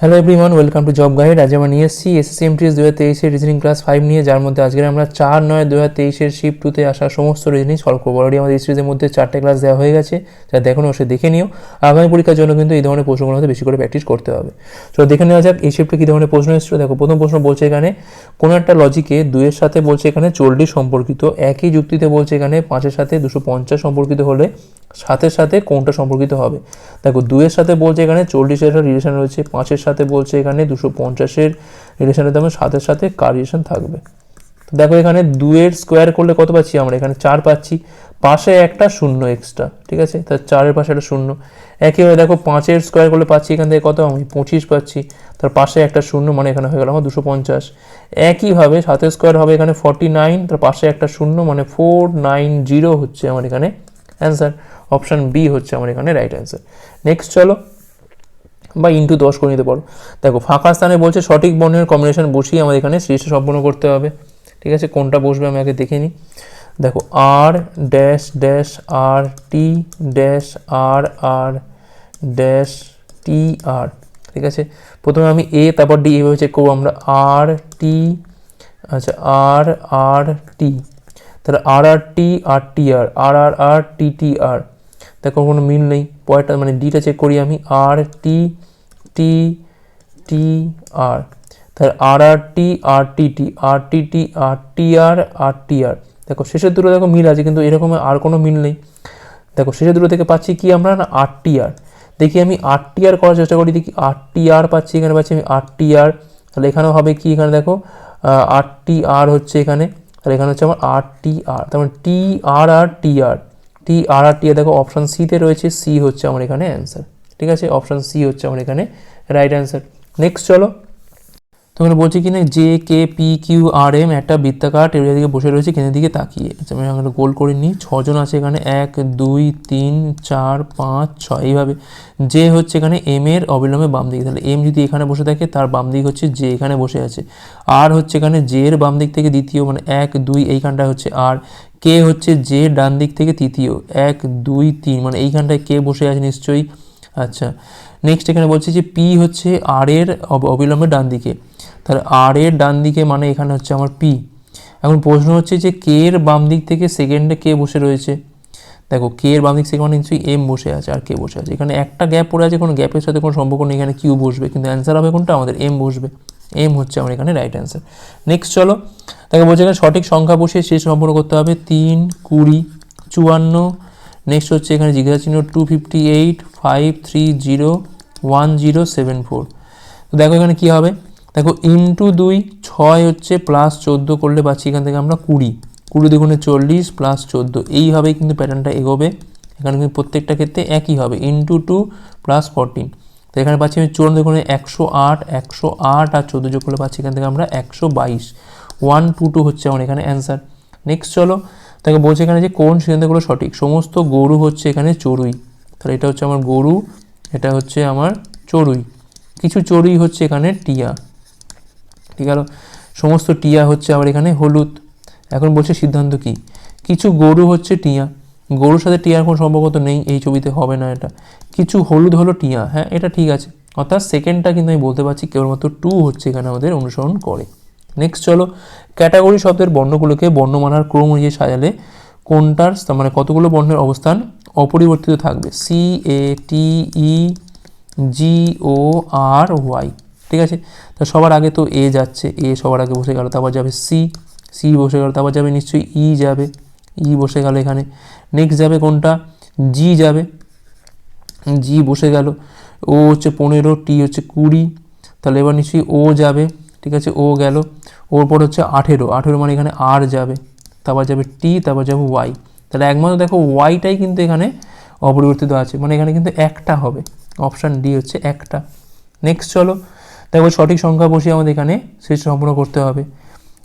Hello everyone welcome to job guide আজ আমরা নিয়ে এসেছি এসএসসি এমটিএস দু হাজার তেইশের রিজনিং ক্লাস ফাইভ নিয়ে, যার মধ্যে আজকে আমরা চার নয় দু হাজার তেইশের শিফট টুতে আসা সমস্ত রিজনিং সলভ করব। অলরেডি আমাদের সিরিজের মধ্যে চারটে ক্লাস দেওয়া হয়ে গেছে যা দেখুন অবশ্যই দেখে নিও। আগামী পরীক্ষার জন্য কিন্তু এই ধরনের প্রশ্নগুলো হতে বেশি করে প্র্যাকটিস করতে হবে। তো দেখে নেওয়া যাক, এই শিফটে কী ধরনের প্রশ্ন এসেছিল? দেখো, প্রথম প্রশ্ন বলছে এখানে, কোনো একটা লজিকে দুইয়ের সাথে বলছে এখানে চল্লিশ সম্পর্কিত, একই যুক্তিতে বলছে এখানে পাঁচের সাথে দুশো পঞ্চাশ সম্পর্কিত হলে সাতের সাথে কোনটা সম্পর্কিত হবে? দেখো দুয়ের সাথে বলছে এখানে চল্লিশের একটা রিলেশন রয়েছে, পাঁচের সাথে বলছে এখানে দুশো পঞ্চাশের রিলেশনের তেমন সাতের সাথে কার রিলেশন থাকবে। দেখো, এখানে দুয়ের স্কোয়ার করলে কত পাচ্ছি আমরা? এখানে চার পাচ্ছি। পাশে একটা শূন্য এক্সট্রা ঠিক আছে? তার চারের পাশে একটা শূন্য। একইভাবে দেখো, পাঁচের স্কোয়ার করলে পাচ্ছি এখান থেকে কত? আমি পঁচিশ পাচ্ছি। তার পাশে একটা শূন্য মানে এখানে হয়ে গেল আমার দুশো পঞ্চাশ। একইভাবে সাতের স্কোয়ার হবে এখানে ফর্টি নাইন তার পাশে একটা শূন্য মানে ফোর নাইন জিরো হচ্ছে আমার এখানে অ্যান্সার অপশান বি হচ্ছে আমার এখানে রাইট অ্যান্সার নেক্সট চলো, বা ইন্টু দশ করে নিতে পারো। দেখো, ফাঁকা স্থানে বলছে সঠিক বর্ণের কম্বিনেশন বসিয়ে আমাদের এখানে সৃষ্ট সম্পন্ন করতে হবে। ঠিক আছে, কোনটা বসবে আমি আগে দেখে নিই। দেখো R dash dash R T dash R R dash T R ঠিক আছে? প্রথমে আমি এ তারপর ডি এভাবে চেক করব আমরা। আর টি আচ্ছা আর আর টি তাহলে আর আর টি আর টি আর আর আর আর টি টি আর দেখো কোনো মিল নেই পরেরটা মানে ডিটা চেক করি আমি আর টি টি টি আর তাহলে আর আর টি আর টি টি আর টি টি আর টি আর আর টি আর দেখো শেষের দুটো দেখো মিল আছে কিন্তু এরকম আর কোনো মিল নেই দেখো শেষের দুটো থেকে পাচ্ছি কি আমরা না আর টি আর দেখি আমি আর টি আর করার চেষ্টা করি দেখি আর টি আর পাচ্ছি এখানে পাচ্ছি আমি আর টি আর তাহলে এখানেও হবে কি এখানে দেখো আর টি আর হচ্ছে এখানে তাহলে এখানে হচ্ছে আমার আর টি আর তার মানে টি আর আর টি আর টি আর আর টি আর দেখো অপশান সিতে রয়েছে সি হচ্ছে আমার এখানে অ্যান্সার ঠিক আছে? অপশান সি হচ্ছে আমার এখানে রাইট অ্যান্সার নেক্সট চলো তোমরা বলছি কি না J K P Q R M একটা বৃত্তাকার টেবিলের দিকে বসে রয়েছে কেনের দিকে তাকিয়ে। আচ্ছা আমি এখানে গোল করে নিই। ছজন আছে এখানে, এক, দুই, তিন, চার, পাঁচ, ছয়, এইভাবে। জে হচ্ছে এখানে এম এর অবিলম্বে বাম দিকে। তাহলে এম যদি এখানে বসে থাকে, তার বাম দিক হচ্ছে জে এখানে বসে আছে। আর হচ্ছে এখানে জে এর বাম দিক থেকে দ্বিতীয় মানে এক, দুই এইখানটা হচ্ছে আর কে হচ্ছে জে ডান দিক থেকে তৃতীয়। এক, দুই, তিন মানে এইখানটায় কে বসে আছে নিশ্চয়ই। আচ্ছা নেক্সট এখানে বলছে যে পি হচ্ছে আর এর অব- অবিলম্বে ডান দিকে। তাহলে আর এর ডান দিকে মানে এখানে হচ্ছে আমার পি এখন প্রশ্ন হচ্ছে যে কে এর বাম দিক থেকে সেকেন্ডে কে বসে রয়েছে। দেখো কে এর বাম দিক থেকে মানে নিশ্চয়ই এম বসে আছে আর কে বসে আছে। এখানে একটা গ্যাপ পড়ে আছে, কোনো গ্যাপের সাথে কোনো সম্পর্ক নেই, এখানে কিউ বসবে। কিন্তু অ্যান্সার হবে কোনটা? আমাদের এম বসবে। এম হচ্ছে আমার এখানে রাইট অ্যান্সার নেক্সট চলো। দেখো, বলছে এখানে সঠিক সংখ্যা বসিয়ে শেষ সম্পূর্ণ করতে হবে। তিন, কুড়ি, চুয়ান্ন। নেক্সট হচ্ছে এখানে জিজ্ঞাসা চিহ্ন two fifty eight five three zero one zero seven four তো দেখো এখানে কী হবে? দেখো ইন্টু দুই, ছয় হচ্ছে প্লাস চোদ্দ করলে পাচ্ছি এখান থেকে আমরা কুড়ি। কুড়ি দুগুণে চল্লিশ প্লাস চোদ্দ, এইভাবেই কিন্তু প্যাটার্নটা এগোবে। এখানে কিন্তু প্রত্যেকটা ক্ষেত্রে একই হবে ইন্টু টু প্লাস ফোরটিন তো এখানে পাচ্ছি আমি চূড়ান্ত দুগুণে একশো আট একশো আট আর চোদ্দ যোগ করলে পাচ্ছি এখান থেকে আমরা একশো বাইশ। ওয়ান টু টু হচ্ছে আমার এখানে অ্যান্সার নেক্সট চলো তাকে বলছে এখানে যে কোন সিদ্ধান্তগুলো সঠিক, সমস্ত গরু হচ্ছে এখানে চড়ুই। তাহলে এটা হচ্ছে আমার গরু, এটা হচ্ছে আমার চড়ুই। কিছু চড়ুই হচ্ছে এখানে টিয়া। ঠিক আছে সমস্ত টিয়া হচ্ছে আবার এখানে হলুদ। এখন বলছে সিদ্ধান্ত কি? কিছু গরু হচ্ছে টিয়া। গরুর সাথে টিয়ার কোনো সম্পর্ক তো নেই, এই ছবিতে হবে না এটা। কিছু হলুদ হলো টিয়া। হ্যাঁ এটা ঠিক আছে। অর্থাৎ সেকেন্ডটা কিন্তু আমি বলতে পারছি, কেবলমাত্র টু হচ্ছে এখানে আমাদের অনুসরণ করে। নেক্সট চলো ক্যাটাগরি শব্দের বর্ণগুলোকে বর্ণমালার ক্রম অনুযায়ী সাজালে কোনটার মানে কতগুলো বর্ণের অবস্থান অপরিবর্তিত থাকবে? সি এ টি ই জি ও আর ওয়াই ঠিক আছে? তা সবার আগে তো এ যাচ্ছে। এ সবার আগে বসে গেল, তারপর যাবে সি সি বসে গেল, তারপর যাবে নিশ্চয়ই ই যাবে। ই বসে গেল এখানে। নেক্সট যাবে কোনটা? জি যাবে। জি বসে গেল। ও হচ্ছে পনেরো টি হচ্ছে কুড়ি। তাহলে এবার নিশ্চয়ই ও যাবে। ঠিক আছে? ও গেল। ওর পর হচ্ছে আঠেরো। আঠেরো মানে এখানে আর যাবে। তারপর যাবে টি তারপর যাবে ওয়াই তাহলে একমাত্র দেখো ওয়াইটাই কিন্তু এখানে অপরিবর্তিত আছে। মানে এখানে কিন্তু একটা হবে। অপশান ডি হচ্ছে একটা। নেক্সট চলো। দেখো সঠিক সংখ্যা বসিয়ে আমাদের এখানে শেষ সম্পূর্ণ করতে হবে।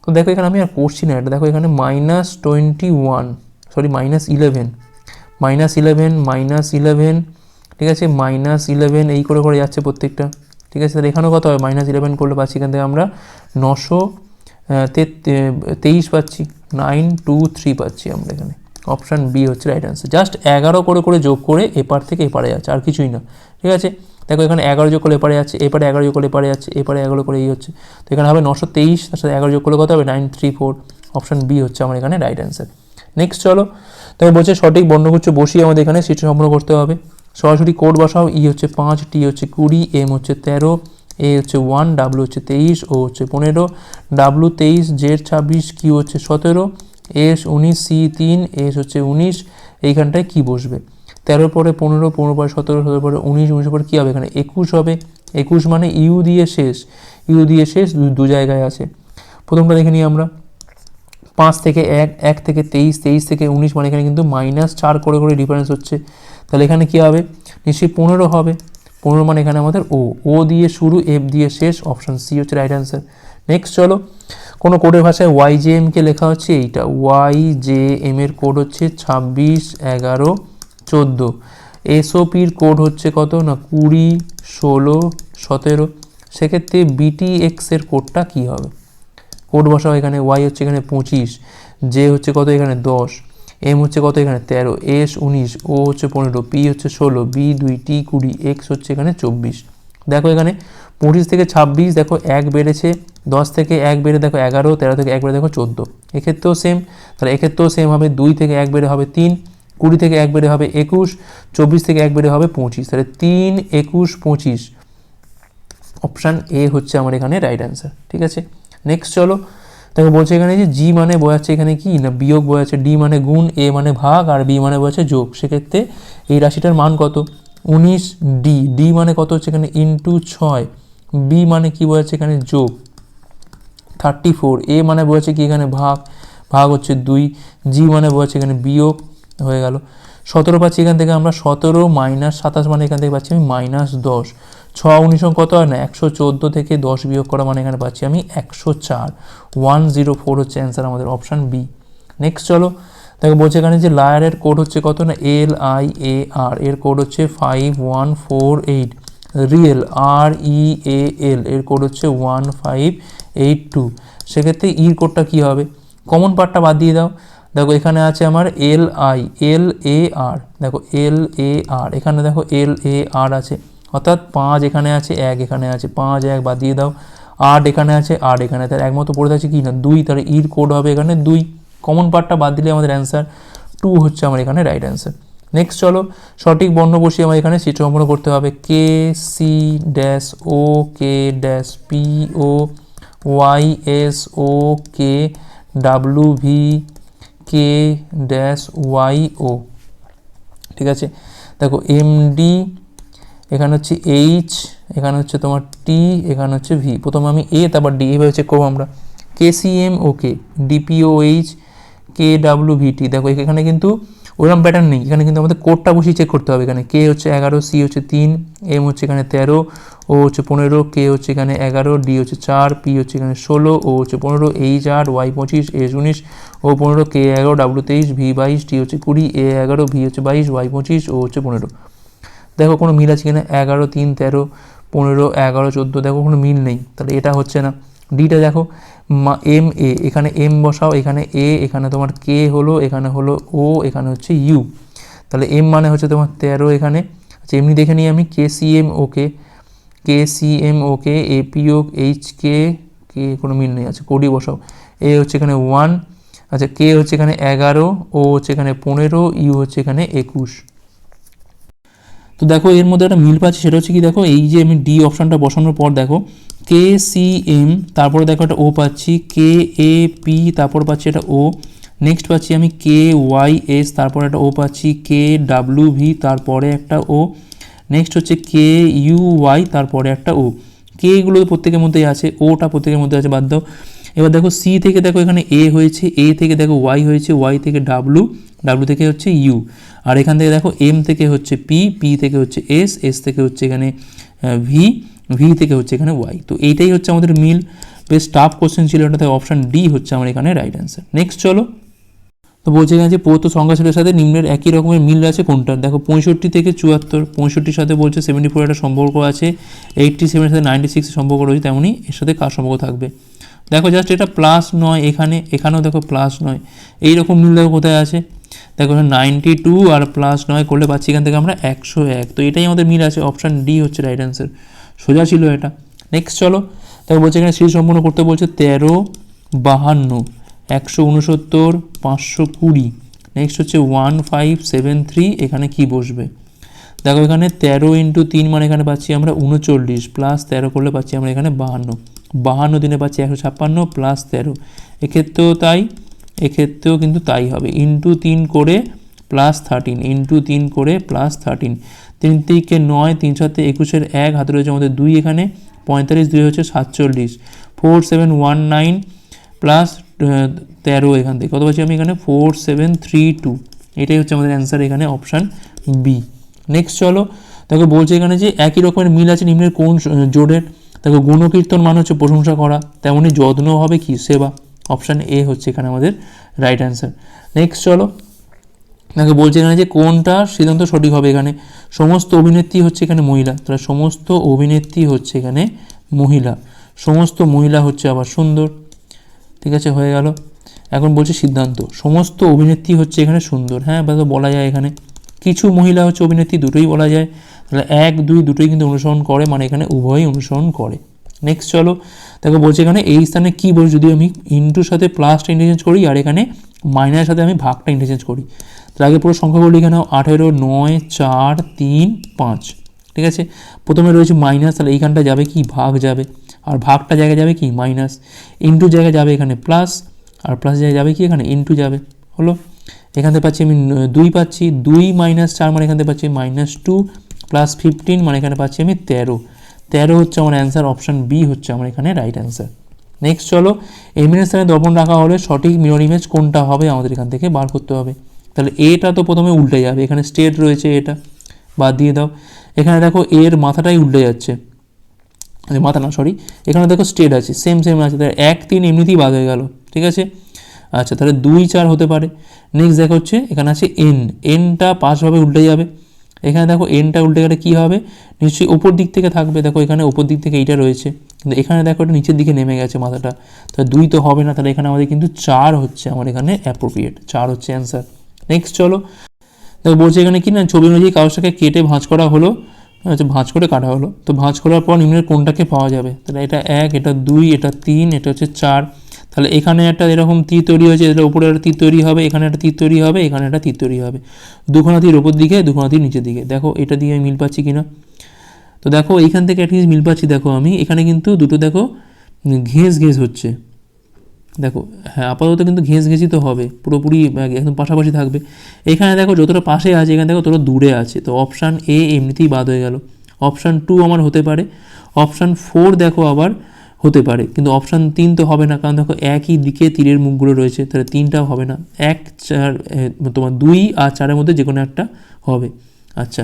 তো দেখো এখানে আমি আর করছি না এটা। দেখো এখানে minus twenty one sorry minus eleven minus eleven minus eleven ঠিক আছে? মাইনাস ইলেভেন এই করে করে যাচ্ছে প্রত্যেকটা। ঠিক আছে? তাহলে এখানেও কত হবে? মাইনাস ইলেভেন করলে পাচ্ছি এখান থেকে আমরা নশো তেইশ পাচ্ছি। নাইন টু থ্রি পাচ্ছি আমরা এখানে। অপশান বি হচ্ছে রাইট অ্যান্সার জাস্ট এগারো করে করে যোগ করে এপার থেকে এপারে যাচ্ছে, আর কিছুই না। ঠিক আছে? দেখো এখানে এগারো যোগ করলে এপারে যাচ্ছে এপারে এগারো যোগ করলে এপারে যাচ্ছে এপারে এগারো করে এই হচ্ছে। তো এখানে হবে নশো তেইশ, তার সাথে এগারো যোগ করলে কত হবে? Nine three four option B হচ্ছে আমার এখানে রাইট অ্যান্সার নেক্সট চলো তবে বলছে সঠিক বর্ণগুচ্ছ বসিয়ে আমাদের এখানে সেটা সম্পূর্ণ করতে হবে। সরাসরি কোড বসাও ই হচ্ছে পাঁচ টি হচ্ছে কুড়ি এম হচ্ছে তেরো এ হচ্ছে ওয়ান ডাব্লু হচ্ছে তেইশ ও হচ্ছে পনেরো ডাব্লু তেইশ জেড ছাব্বিশ কিউ হচ্ছে সতেরো এস উনিশ সি তিন এস হচ্ছে উনিশ। এইখানটায় কি বসবে? তেরোর পরে পনেরো পনেরো পরে সতেরো সতেরো পরে উনিশ উনিশের পরে কী হবে এখানে? একুশ হবে। একুশ মানে ইউ দিয়ে শেষ। ইউ দিয়ে শেষ দু জায়গায় আছে। প্রথমটা দেখে নিই আমরা। পাঁচ থেকে এক এক থেকে তেইশ তেইশ থেকে উনিশ মানে এখানে কিন্তু মাইনাস চার করে করে ডিফারেন্স হচ্ছে। তাহলে এখানে কী হবে? নিশ্চয়ই পনেরো হবে। পনেরো মানে এখানে আমাদের ও। ও দিয়ে শুরু এফ দিয়ে শেষ অপশান সি হচ্ছে রাইট অ্যান্সার নেক্সট চলো। কোনো কোডের ভাষায় ওয়াই জে এমকে লেখা হচ্ছে এইটা। ওয়াই জে এম এর কোড হচ্ছে ছাব্বিশ, এগারো চোদ্দ। এসওপির কোড হচ্ছে কত? না, কুড়ি, ষোলো, সতেরো। সেক্ষেত্রে বিটিএক্স এর কোডটা কী হবে? কোড বসাও এখানে ওয়াই হচ্ছে এখানে পঁচিশ জে হচ্ছে কত? এখানে দশ এম হচ্ছে কত? এখানে তেরো এস উনিশ ও হচ্ছে পনেরো পি হচ্ছে ষোলো বি দুই টি কুড়ি এক্স হচ্ছে এখানে চব্বিশ। দেখো এখানে পঁচিশ থেকে ছাব্বিশ, দেখো এক বেড়েছে, দশ থেকে এক বেড়ে দেখো এগারো, তেরো থেকে এক বেড়ে দেখো চোদ্দ। এক্ষেত্রেও সেম তাহলে এক্ষেত্রেও সেম হবে, দুই থেকে এক বেড়ে হবে তিন কুড়ি থেকে এক বেড়ে হবে একুশ, চব্বিশ থেকে এক বেড়ে হবে পঁচিশ। তাহলে তিন, একুশ, পঁচিশ। অপশান এ হচ্ছে আমার এখানে রাইট অ্যান্সার ঠিক আছে? নেক্সট চলো, দেখো বলছে এখানে যে জি মানে বোঝাচ্ছে এখানে কি? না বিয়োগ বোঝাচ্ছে ডি মানে গুণ এ মানে ভাগ, আর বি মানে বোঝাচ্ছে যোগ। সেক্ষেত্রে এই রাশিটার মান কত? উনিশ ডি ডি মানে কত হচ্ছে এখানে? ইন্টু ছয়। বি মানে কি বোঝাচ্ছে এখানে? যোগ। থার্টি ফোর এ মানে বোঝাচ্ছে কি এখানে? ভাগ। ভাগ হচ্ছে দুই। জি মানে বোঝাচ্ছে এখানে বিয়োগ। হয়ে গেল। সতেরো পাচ্ছি এখান থেকে আমরা, সতেরো মাইনাস সাতাশ মানে এখান থেকে পাচ্ছি আমি মাইনাস দশ। ছ উনিশ কত হয় না? একশো চোদ্দ থেকে দশ বিয়োগ করা মানে এখানে পাচ্ছি আমি একশো চার। ওয়ান জিরো ফোর হচ্ছে অ্যান্সার আমাদের অপশান বি। নেক্সট চলো, দেখো বলছে এখানে যে লায়ারের কোড হচ্ছে কত না? এল আই এ আর, এর কোড হচ্ছে five one four eight. Real, R E A L, এর কোড হচ্ছে ওয়ান ফাইভ এইট টু। সেক্ষেত্রে ইর কোডটা কী হবে? কমন পার্টটা বাদ দিয়ে দাও। দেখো এখানে আছে আমার এল আই এল এ আর দেখো এল এ আর এখানে দেখো এল এ আর আছে। অর্থাৎ পাঁচ এখানে আছে, এক এখানে আছে, পাঁচ, এক বাদ দিয়ে দাও। আট এখানে আছে, আট এখানে তার একমতো পড়ে আছে কি না? দুই তার ইর কোড হবে এখানে দুই। কমন পার্টটা বাদ দিলে আমাদের অ্যান্সার টু হচ্ছে আমার এখানে রাইট অ্যান্সার নেক্সট চলো, সঠিক বর্ণ বসিয়ে আমার এখানে সিট সম্পন্ন করতে হবে। K C dash O K dash P O Y S O K W V K dash Y O ঠিক আছে? দেখো এমডি এখানে হচ্ছে এইচ এখানে হচ্ছে তোমার টি এখানে হচ্ছে ভি প্রথমে আমি এ তারপর ডি এইভাবে চেক করব আমরা। K C M O K D P O H K W V T দেখো, এখানে কিন্তু ওরকম প্যাটার্ন নেই। এখানে কিন্তু আমাদের কোডটা বসিয়ে চেক করতে হবে। এখানে কে হচ্ছে এগারো সি হচ্ছে তিন এম হচ্ছে এখানে তেরো ও হচ্ছে পনেরো কে হচ্ছে এখানে এগারো ডি হচ্ছে চার পি হচ্ছে এখানে ষোলো ও হচ্ছে পনেরো এইচ আট ওয়াই পঁচিশ এস উনিশ ও পনেরো কে এগারো ডাব্লু তেইশ ভি বাইশ টি হচ্ছে কুড়ি এ এগারো ভি হচ্ছে বাইশ ওয়াই পঁচিশ ও হচ্ছে পনেরো। দেখো কোনো মিল আছে কিনা? এগারো, তিন, তেরো, পনেরো, এগারো, চোদ্দ, দেখো কোনো মিল নেই। তাহলে এটা হচ্ছে না। ডিটা দেখো। এম এ এখানে এম বসাও, এখানে এ এখানে তোমার কে হলো, এখানে হলো ও এখানে হচ্ছে ইউ তাহলে এম মানে হচ্ছে তোমার তেরো এখানে। আচ্ছা এমনি দেখে নিই আমি K C M O K K C M O K A P O H K K কোনো মিল নেই। আচ্ছা কোডি বসাও। এ হচ্ছে এখানে ওয়ান আচ্ছা কে হচ্ছে এখানে এগারো ও হচ্ছে এখানে পনেরো ইউ হচ্ছে এখানে একুশ। তো দেখো এর মধ্যে একটা মিল পাচ্ছি, সেটা হচ্ছে কি দেখো, এই যে আমি ডি অপশানটা বসানোর পর দেখো কে সি এম তারপরে দেখো একটা ও পাচ্ছি কে এ পি তারপর পাচ্ছি একটা ও নেক্সট পাচ্ছি আমি কে ওয়াই এস তারপর একটা ও পাচ্ছি কে ডাব্লু ভি তারপরে একটা ও নেক্সট হচ্ছে কে ইউ ওয়াই তারপরে একটা ও কে এগুলো প্রত্যেকের মধ্যেই আছে ওটা প্রত্যেকের মধ্যে আছে দাও। এবার দেখো সি থেকে দেখো এখানে এ হয়েছে এ থেকে দেখো ওয়াই হয়েছে ওয়াই থেকে ডাব্লু ডাব্লু থেকে হচ্ছে ইউ আর এখান থেকে দেখো এম থেকে হচ্ছে পি পি থেকে হচ্ছে এস এস থেকে হচ্ছে এখানে ভি ভি থেকে হচ্ছে এখানে ওয়াই তো এইটাই হচ্ছে আমাদের মিল। বেশ টাফ কোশ্চেন ছিল এটা অপশান ডি হচ্ছে আমার এখানে রাইট অ্যান্সার নেক্সট চলো। তো বলছে এখানে যে পৌত সংখ্যাশালের সাথে নিম্নের একই রকমের মিল আছে কোনটা? দেখো পঁয়ষট্টি থেকে চুয়াত্তর, পঁয়ষট্টির সাথে বলছে সেভেন্টি ফোর একটা সম্পর্ক আছে এইটটি সেভেনের সাথে নাইনটি সিক্সের সম্পর্ক রয়েছে, তেমনই এর সাথে কার সম্পর্ক থাকবে? দেখো জাস্ট এটা প্লাস নয়, এখানে, এখানেও দেখো প্লাস নয়। এই রকম মিল দেখো কোথায় আছে? দেখো নাইনটি টু আর প্লাস নয় করলে পাচ্ছি এখান থেকে আমরা একশো এক। তো এটাই আমাদের মিল আছে অপশান ডি হচ্ছে রাইট অ্যান্সার সোজা ছিল এটা। নেক্সট চলো, দেখো বলছে এখানে সিরিজ সম্পূর্ণ করতে বলছে তেরো বাহান্ন, একশো উনসত্তর, পাঁচশো কুড়ি। নেক্সট হচ্ছে ওয়ান ফাইভ সেভেন থ্রি এখানে কি বসবে? দেখো এখানে তেরো ইন্টু তিন মানে এখানে পাচ্ছি আমরা উনচল্লিশ প্লাস তেরো করলে পাচ্ছি আমরা এখানে বাহান্ন। বাহান্ন দিনে পাচ্ছি একশো ছাপ্পান্ন প্লাস তেরো। এক্ষেত্রেও তাই, এক্ষেত্রেও কিন্তু তাই হবে। ইন্টু তিন করে প্লাস থার্টিন ইন্টু তিন করে প্লাস থার্টিন তিন তিনকে নয়, তিন সাথে একুশের এক, হাতে রয়েছে আমাদের দুই এখানে, পঁয়তাল্লিশ, দুই হচ্ছে সাতচল্লিশ। Four seven one nine plus তেরো এখান থেকে। কত পাচ্ছি আমি এখানে? ফোর সেভেন থ্রি টু এটাই হচ্ছে আমাদের অ্যান্সার এখানে অপশান বি নেক্সট চলো, দেখো বলছে এখানে যে একই রকমের মিল আছে নিম্নের কোন জোড়ের। দেখো গুণকীর্তন মানে হচ্ছে প্রশংসা করা। তেমনি যত্ন হবে কি? সেবা। অপশান এ হচ্ছে এখানে আমাদের রাইট অ্যান্সার নেক্সট চলো। দেখো বলছে এখানে যে কোনটা সিদ্ধান্ত সঠিক হবে এখানে? সমস্ত অভিনেত্রী হচ্ছে এখানে মহিলা। তাহলে সমস্ত অভিনেত্রী হচ্ছে এখানে মহিলা। সমস্ত মহিলা হচ্ছে আবার সুন্দর। ঠিক আছে, হয়ে গেল। এখন বলছে সিদ্ধান্ত। সমস্ত অভিনেত্রী হচ্ছে এখানে সুন্দর। হ্যাঁ বলা যায় এখানে। কিছু মহিলা হচ্ছে অভিনেত্রী দুটোই বলা যায়। তাহলে এক, দুই দুটোই কিন্তু অনুসরণ করে মানে এখানে উভয়ই অনুসরণ করে। নেক্সট চলো, দেখো বলছে এখানে এই স্থানে কী বলছি, যদি আমি ইন্টুর সাথে প্লাসটা ইন্টারচেঞ্জ করি আর এখানে মাইনাসের সাথে আমি ভাগটা ইন্টারচেঞ্জ করি। তার আগে পুরো সংখ্যাগুলো লিখে নাও, আঠেরো, নয়, চার, তিন, পাঁচ। ঠিক আছে? প্রথমে রয়েছে মাইনাস তাহলে এইখানটা যাবে কি? ভাগ যাবে। আর ভাগটা জায়গায় যাবে কি? মাইনাস ইন্টু জায়গায় যাবে এখানে প্লাস আর প্লাস জায়গায় যাবে কি? এখানে ইন্টু যাবে। হলো? এখান থেকে পাচ্ছি আমি দুই পাচ্ছি, দুই মাইনাস চার মানে এখান থেকে পাচ্ছি মাইনাস টু প্লাস ফিফটিন মানে এখানে পাচ্ছি আমি তেরো। তেরো হচ্ছে আমার অ্যান্সার অপশান বি হচ্ছে আমার এখানে রাইট অ্যান্সার নেক্সট চলো এমিনের স্থানে দর্পণ রাখা হলে সঠিক মিরর ইমেজ কোনটা হবে আমাদের এখান থেকে বার করতে হবে। তাহলে এটা তো প্রথমে উল্টে যাবে, এখানে স্টেট রয়েছে এটা বাদ দিয়ে দাও। এখানে দেখো এর মাথাটাই উল্টে যাচ্ছে। মাথা না সরি এখানে দেখো স্টেট আছে সেম সেম আছে। এক, তিন এমনিতেই বাদ হয়ে গেল, ঠিক আছে? আচ্ছা তাহলে দুই চার হতে পারে। নেক্সট দেখো হচ্ছে, এখানে আছে এন এনটা পাঁচভাবে উল্টে যাবে। এখানে দেখো এনটা উল্টে গেলে কী হবে? নিশ্চয়ই ওপর দিক থেকে থাকবে। দেখো এখানে ওপর দিক থেকে এইটা রয়েছে। কিন্তু এখানে দেখো এটা নিচের দিকে নেমে গেছে মাথাটা। তাহলে দুই তো হবে না, তাহলে এখানে আমাদের কিন্তু চার হচ্ছে আমার এখানে অ্যাপ্রোপ্রিয়েট চার হচ্ছে অ্যান্সার নেক্সট চলো। দেখো বলছে এখানে কি না, ছবি অনুযায়ী কাগজটাকে কেটে ভাঁজ করা হলো। আচ্ছা ভাঁজ করে কাটা হলো। তো ভাঁজ করার পর নিম্নের কোনটাকে পাওয়া যাবে? তাহলে এটা এক, এটা দুই, এটা তিন, এটা হচ্ছে চার। তাহলে এখানে একটা এরকম তীর তৈরি হয়েছে এটার উপরে একটা তীর তৈরি হবে, এখানে একটা তীর তৈরি হবে, এখানে একটা তীর তৈরি হবে। দুখানা তীর ওপর দিকে, দুখানা তীর নিচের দিকে। দেখো, এটা দিয়ে আমি মিল পাচ্ছি কিনা? তো দেখো, এইখান থেকে একটা জিনিস মিল পাচ্ছি, দেখো আমি। এখানে কিন্তু দুটো, দেখো, ঘেঁস ঘেঁস হচ্ছে। দেখো হ্যাঁ আপাতত কিন্তু ঘেঁস ঘেঁসি তো হবে, পুরোপুরি একদম পাশাপাশি থাকবে। এখানে দেখো যতটা পাশে আছে, এখানে দেখো ততটা দূরে আছে। তো অপশান এ এমনিতেই বাদ হয়ে গেল। অপশান টু আমার হতে পারে। অপশান ফোর দেখো আবার হতে পারে। কিন্তু অপশান তিন তো হবে না, কারণ দেখো একই দিকে তীরের মুখগুলো রয়েছে, তাহলে তিনটাও হবে না। এক, চার তোমার দুই আর চারের মধ্যে যে কোনো একটা হবে। আচ্ছা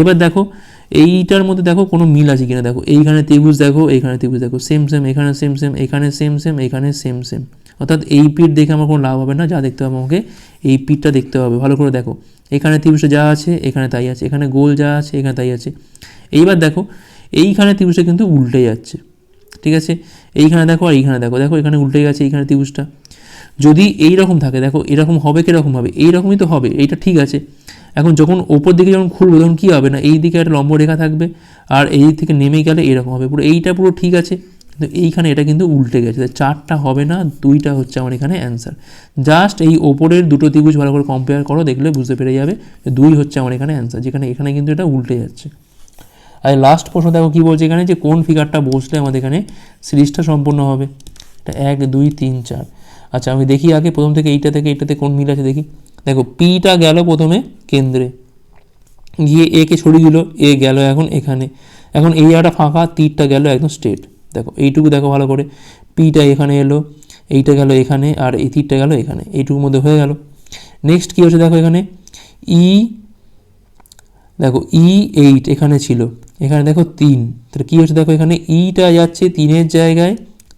এবার দেখো এইটার মধ্যে দেখো কোনো মিল আছে কিনা? দেখো, এইখানে ত্রিভুজ দেখো, এইখানে ত্রিভুজ দেখো সেম সেম এখানে সেম সেম এখানে সেম সেম এখানে সেম সেম অর্থাৎ এই পিঠ দেখে আমার কোনো লাভ হবে না, যা দেখতে হবে আমাকে, এই পিঠটা দেখতে হবে। ভালো করে দেখো, এখানে ত্রিভুজে যা আছে, এখানে তাই আছে, এখানে গোল যা আছে, এখানে তাই আছে। এইবার দেখো, এইখানে ত্রিভুজটা কিন্তু উল্টে যাচ্ছে, ঠিক আছে? এইখানে দেখো আর এইখানে দেখো দেখো এখানে উল্টে গেছে, এইখানে ত্রিভুজটা। যদি এই রকম থাকে, দেখো, এরকম হবে কীরকম হবে এইরকমই তো হবে, এইটা ঠিক আছে। এখন যখন ওপর দিকে যখন খুলবো, তখন কী হবে না? এই দিকে একটা লম্ব রেখা থাকবে, আর এই থেকে নেমে গেলে এরকম হবে। পুরো এইটা পুরো ঠিক আছে, কিন্তু এইখানে এটা কিন্তু উল্টে গেছে। চারটা হবে না, দুইটা হচ্ছে আমার এখানে অ্যান্সার জাস্ট এই ওপরের দুটো ত্রিভুজ ভালো করে কম্পেয়ার করো, দেখলে বুঝতে পেরে যাবে দুই হচ্ছে আমার এখানে অ্যান্সার যেখানে এখানে কিন্তু এটা উল্টে যাচ্ছে। আর লাস্ট প্রশ্ন দেখো কী বলছে এখানে, যে কোন ফিগারটা বসলে আমাদের এখানে সিরিজটা সম্পূর্ণ হবে? এটা এক, দুই, তিন, চার। আচ্ছা আমি দেখি আগে, প্রথম থেকে এইটা থেকে এইটাতে কোন মিল আছে দেখি। দেখো পিটা গেল প্রথমে কেন্দ্রে। গিয়ে একে ছড়িয়ে দিল এ গেল এখন এখানে। এখন এই জায়গাটা ফাঁকা তীরটা গেল একদম স্ট্রেট দেখো, এইটুকু দেখো ভালো করে। পিটা এখানে এলো, এইটা গেল এখানে, আর এই তীরটা গেল এখানে। এইটুকুর মধ্যে হয়ে গেল। নেক্সট কী হচ্ছে দেখো এখানে? ই দেখো ই এইট এখানে ছিল। এখানে দেখো তিন। তাহলে কী হচ্ছে দেখো এখানে? ইটা যাচ্ছে তিনের জায়গায়,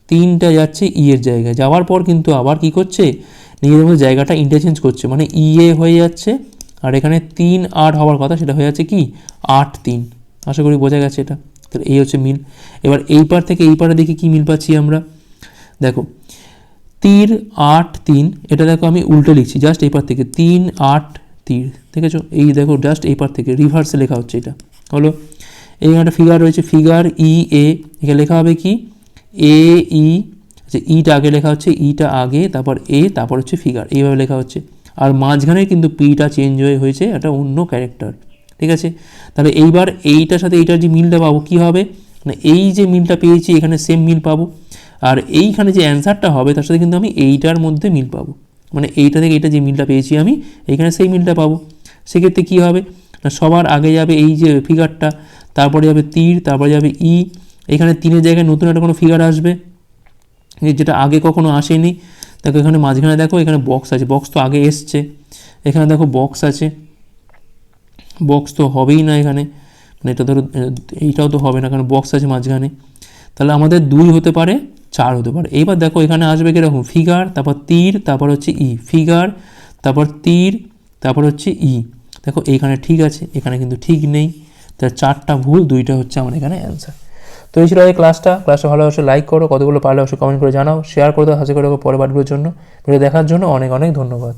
তিনটা যাচ্ছে ই এর জায়গায়। যাওয়ার পর কিন্তু আবার কি করছে? নিজেদের মধ্যে জায়গাটা ইন্টারচেঞ্জ করছে। মানে ই এ হয়ে যাচ্ছে আর এখানে তিন আট হওয়ার কথা, সেটা হয়ে যাচ্ছে কি? আট তিন। আশা করি বোঝা গেছে এটা। তাহলে এই হচ্ছে মিল। এবার এই পার থেকে এই পারে দেখি কি মিল পাচ্ছি আমরা? দেখো তীর আট, তিন, এটা দেখো আমি উল্টো লিখছি জাস্ট এই পার থেকে। তিন, আট তীর দেখেছ? এই দেখো জাস্ট এই পার থেকে। রিভার্সে লেখা হচ্ছে এটা। হলো এখানে একটা ফিগার রয়েছে ফিগার ই এ এখানে লেখা হবে কি? এ ই আচ্ছা ইটা আগে লেখা হচ্ছে, ইটা আগে, তারপর এ, তারপর হচ্ছে ফিগার এইভাবে লেখা হচ্ছে। আর মাঝখানে কিন্তু পিটা চেঞ্জ হয়ে হয়েছে, একটা অন্য ক্যারেক্টার ঠিক আছে? তাহলে এইবার এইটার সাথে এইটার যে মিলটা পাবো কী হবে? মানে এই যে মিলটা পেয়েছি, এখানে সেম মিল পাবো। আর এইখানে যে অ্যান্সারটা হবে, তার সাথে কিন্তু আমি এইটার মধ্যে মিল পাবো। মানে এইটা থেকে এইটা যে মিলটা পেয়েছি আমি, এইখানে সেই মিলটা পাবো। সেক্ষেত্রে কী হবে? না, সবার আগে যাবে এই যে ফিগারটা তারপরে যাবে তীর, তারপরে যাবে ই। এখানে তিনের জায়গায় নতুন একটা কোনো ফিগার আসবে। যে যেটা আগে কখনো আসেনি, দেখো এখানে মাঝখানে দেখো, এখানে বক্স আছে বক্স তো আগে এসছে। এখানে দেখো বক্স আছে। বক্স তো হবেই না এখানে। মানে এটা ধরো, এইটাও তো হবে না, কারণ বক্স আছে মাঝখানে। তাহলে আমাদের দুই হতে পারে, চার হতে পারে। এইবার দেখো এখানে আসবে কীরকম? ফিগার তারপর তীর, তারপর হচ্ছে ই ফিগার তারপর তীর, তারপর হচ্ছে ই দেখো এইখানে ঠিক আছে, এখানে কিন্তু ঠিক নেই। তার চারটা ভুল, দুইটা হচ্ছে আমার এখানে অ্যান্সার তো এই ছিল এই ক্লাসটা ক্লাসটা ভালো অবশ্যই লাইক করো, কতগুলো পারলে অবশ্যই কমেন্ট করে জানাও শেয়ার করে দাও হাসি করে পরের বারগুলোর জন্য। ভিডিও দেখার জন্য অনেক অনেক ধন্যবাদ।